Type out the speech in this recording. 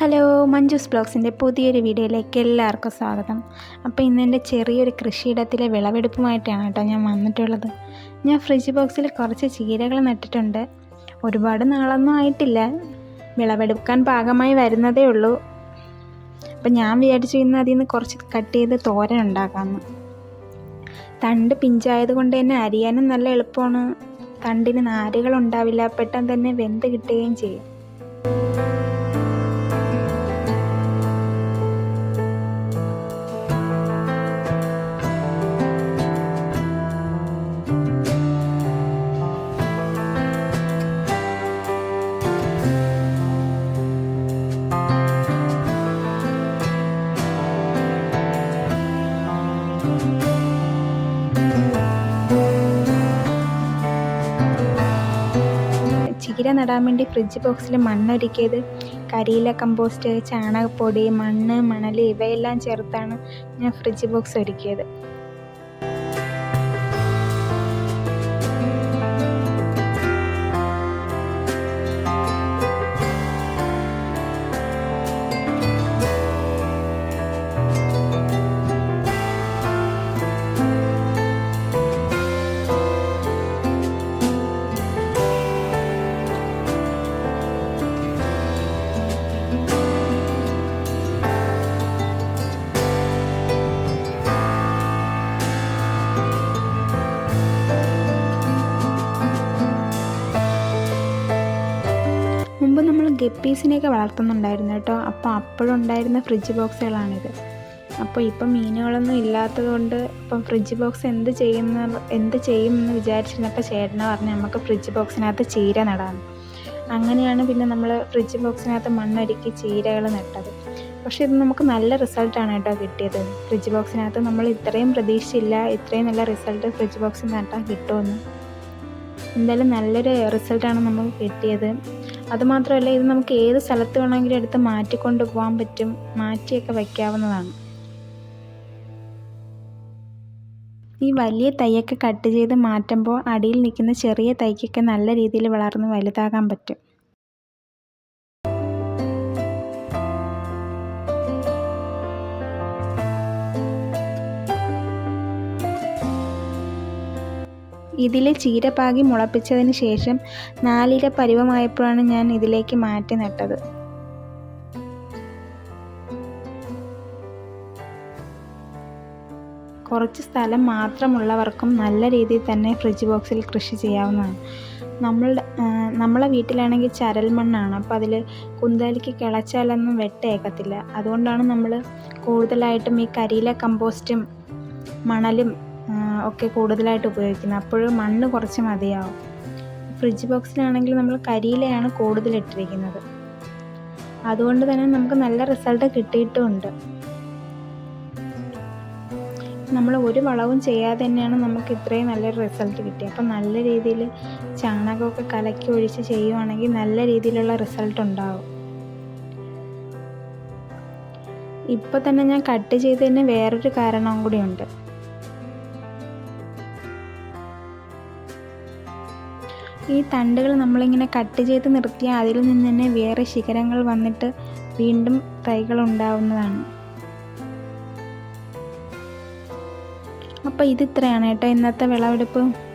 Hello Manju's ബ്ലോഗ്സിന്റെ പുതിയൊരു വീഡിയോയിലേക്ക് എല്ലാവർക്കും സ്വാഗതം. അപ്പോൾ ഇന്ന് എന്റെ ചെറിയൊരു കൃഷിയിടത്തിലെ വിളവെടുപ്പുമായിട്ടാണ് കേട്ടോ ഞാൻ വന്നിട്ടുള്ളത്. ഞാൻ ഫ്രിഡ്ജ് ബോക്സിൽ കുറച്ച് ചീരകൾ നട്ടിട്ടുണ്ട്. ഒരുപാട് നാളൊന്നും ആയിട്ടില്ല. വിളവെടുക്കാൻ പാകമായി വരുന്നതേ ഉള്ളൂ. അപ്പം ഞാൻ വിചാരിച്ചു ഇന്ന് അതിൽ നിന്ന് കുറച്ച് കട്ട് ചെയ്ത് തോരൻ ഉണ്ടാക്കാമെന്ന്. തണ്ട് പിഞ്ചായത് കൊണ്ട് തന്നെ അരിയാനും നല്ല എളുപ്പമാണ്. തണ്ടിന് നാരുകൾ ഉണ്ടാവില്ല. പെട്ടെന്ന് തന്നെ വെന്ത് കിട്ടുകയും ചെയ്യും. ചീര നടാൻ വേണ്ടി ഫ്രിഡ്ജ് ബോക്സിൽ മണ്ണൊരുക്കിയത്. കരിയില കമ്പോസ്റ്റ് ചാണകപ്പൊടി മണ്ണ് മണൽ ഇവയെല്ലാം ചേർത്താണ് ഞാൻ ഫ്രിഡ്ജ് ബോക്സ് ഒരുക്കിയത്. ഗപ്പീസിനെയൊക്കെ വളർത്തുന്നുണ്ടായിരുന്നു കേട്ടോ. അപ്പോൾ അപ്പോഴുണ്ടായിരുന്ന ഫ്രിഡ്ജ് ബോക്സുകളാണിത്. അപ്പോൾ ഇപ്പം മീനുകളൊന്നും ഇല്ലാത്തത് കൊണ്ട് ഇപ്പം ഫ്രിഡ്ജ് ബോക്സ് എന്ത് ചെയ്യുന്ന എന്ത് ചെയ്യുമെന്ന് വിചാരിച്ചിരുന്നപ്പോൾ ചേട്ടനെ പറഞ്ഞ് നമുക്ക് ഫ്രിഡ്ജ് ബോക്സിനകത്ത് ചീര നടാം. അങ്ങനെയാണ് പിന്നെ നമ്മൾ ഫ്രിഡ്ജ് ബോക്സിനകത്ത് മണ്ണൊരുക്കി ചീരകൾ നട്ടത്. പക്ഷേ ഇത് നമുക്ക് നല്ല റിസൾട്ടാണ് കേട്ടോ കിട്ടിയത്. ഫ്രിഡ്ജ് ബോക്സിനകത്ത് നമ്മൾ ഇത്രയും പ്രതീക്ഷിച്ചില്ല ഇത്രയും നല്ല റിസൾട്ട് ഫ്രിഡ്ജ് ബോക്സിൽ നട്ടാൽ കിട്ടുമെന്ന്. എന്തായാലും നല്ലൊരു റിസൾട്ടാണ് നമുക്ക് കിട്ടിയത്. അതുമാത്രമല്ല ഇത് നമുക്ക് ഏത് സ്ഥലത്ത് വേണമെങ്കിലും എടുത്ത് മാറ്റിക്കൊണ്ട് പോകാൻ പറ്റും. മാറ്റിയൊക്കെ വയ്ക്കാവുന്നതാണ് ഈ വലിയ തൈയൊക്കെ കട്ട് ചെയ്ത് മാറ്റുമ്പോൾ അടിയിൽ നിൽക്കുന്ന ചെറിയ തൈക്കൊക്കെ നല്ല രീതിയിൽ വളർന്ന് വലുതാകാൻ പറ്റും. ഇതിലെ ചീര പാകി മുളപ്പിച്ചതിന് ശേഷം നാലിര പരുവമായപ്പോഴാണ് ഞാൻ ഇതിലേക്ക് മാറ്റി നട്ടത്. കുറച്ച് സ്ഥലം മാത്രമുള്ളവർക്കും നല്ല രീതിയിൽ തന്നെ ഫ്രിഡ്ജ് ബോക്സിൽ കൃഷി ചെയ്യാവുന്നതാണ്. നമ്മളുടെ നമ്മളെ വീട്ടിലാണെങ്കിൽ ചരൽ മണ്ണാണ്. അപ്പോൾ അതിൽ കുന്തലിക്ക് കിളച്ചാലൊന്നും വെട്ടേക്കത്തില്ല. അതുകൊണ്ടാണ് നമ്മൾ കൂടുതലായിട്ടും ഈ കരിയില കമ്പോസ്റ്റും മണലും ഒക്കെ കൂടുതലായിട്ട് ഉപയോഗിക്കുന്നത്. അപ്പോൾ മണ്ണ് കുറച്ച് മതിയാവും. ഫ്രിഡ്ജ് ബോക്സിലാണെങ്കിൽ നമ്മൾ കരിയിലയാണ് കൂടുതൽ ഇട്ടിരിക്കുന്നത്. അതുകൊണ്ട് തന്നെ നമുക്ക് നല്ല റിസൾട്ട് കിട്ടിയിട്ടുമുണ്ട് നമ്മൾ ഒരു വളവും ചെയ്യാതെ തന്നെയാണ് നമുക്ക് ഇത്രയും നല്ലൊരു റിസൾട്ട് കിട്ടിയത്. അപ്പം നല്ല രീതിയിൽ ചാണകമൊക്കെ കലക്കി ഒഴിച്ച് ചെയ്യുവാണെങ്കിൽ നല്ല രീതിയിലുള്ള റിസൾട്ട് ഉണ്ടാവും. ഇപ്പോൾ തന്നെ ഞാൻ കട്ട് ചെയ്തതിന് വേറൊരു കാരണവും കൂടിയുണ്ട് ഈ തണ്ടുകൾ നമ്മളിങ്ങനെ കട്ട് ചെയ്ത് നിർത്തിയാൽ അതിൽ നിന്ന് തന്നെ വേറെ ശിഖരങ്ങൾ വന്നിട്ട് വീണ്ടും തൈകൾ ഉണ്ടാവുന്നതാണ്. അപ്പോൾ ഇത് ഇത്രയാണ് കേട്ടോ ഇന്നത്തെ വിളവെടുപ്പ്.